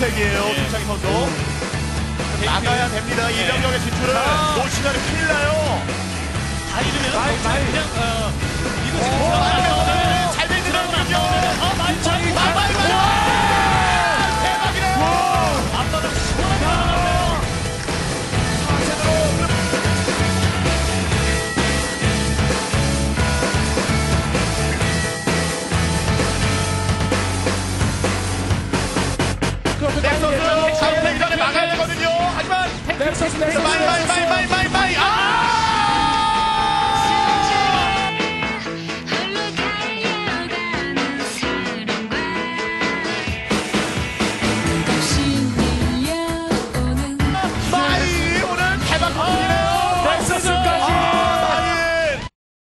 선택이에요. 네. 김창희 선수. 네. 나가야 됩니다. 네. 이병경의 진출은. 넥서스 자원팩 전에 막아야 되거든요. 하지만 넥서스 마이 마이 마이 마이 마이 마이 아! 아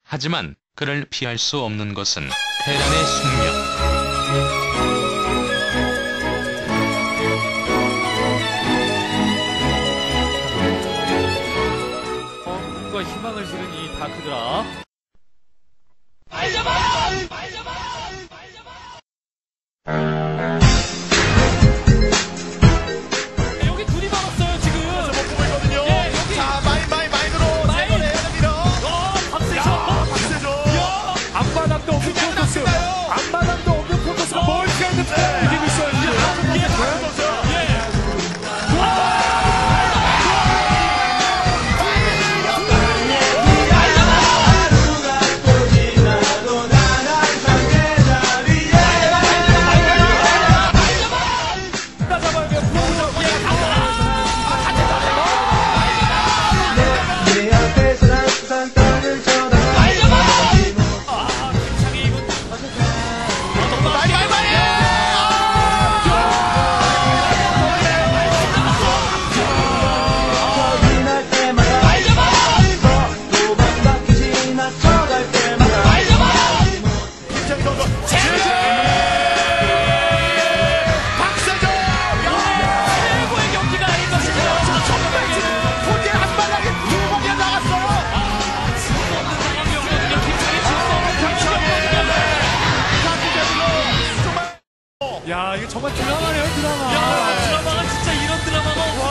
하지만 그를 피할 수 없는 것은 테란의 숙명. 희망을 실은 이 다크드랍. 야, 이거 정말 드라마네요, 드라마. 야, 드라마가 진짜 이런 드라마가 없어요.